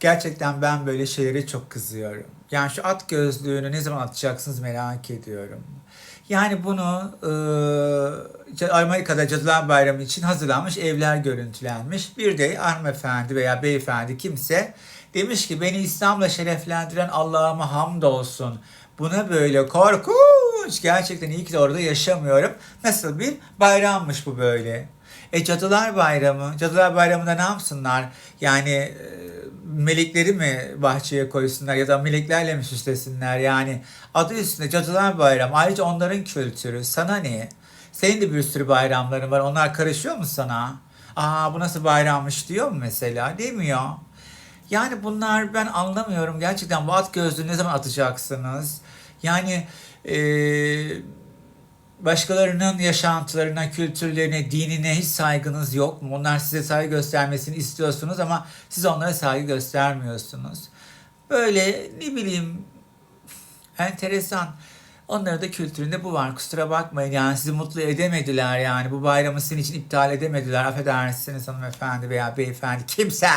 Gerçekten ben böyle şeylere çok kızıyorum. Yani şu at gözlüğünü ne zaman atacaksınız merak ediyorum. Yani bunu e, Amerika'da Cadılar Bayramı için hazırlanmış evler görüntülenmiş. Bir de hanımefendi veya beyefendi kimse demiş ki beni İslam'la şereflendiren Allah'ıma hamdolsun. Buna böyle korkunç gerçekten iyi ki de orada yaşamıyorum. Nasıl bir bayrammış bu böyle. E Cadılar Bayramı, Cadılar Bayramı'nda ne yapsınlar? Yani melekleri mi bahçeye koysunlar ya da meleklerle mi süslesinler? Yani adı üstünde Cadılar Bayramı. Ayrıca onların kültürü. Sana ne? Senin de bir sürü bayramların var. Onlar karışıyor mu sana? Aa bu nasıl bayrammış diyor mu mesela? Demiyor. Yani bunlar ben anlamıyorum. Gerçekten bu at gözlüğü ne zaman atacaksınız? Yani eee başkalarının yaşantılarına, kültürlerine, dinine hiç saygınız yok mu? Onlar size saygı göstermesini istiyorsunuz ama siz onlara saygı göstermiyorsunuz. Böyle ne bileyim enteresan. Onların da kültüründe bu var. Kusura bakmayın yani sizi mutlu edemediler yani. Bu bayramı sizin için iptal edemediler. Affedersiniz hanımefendi veya beyefendi. Kimse.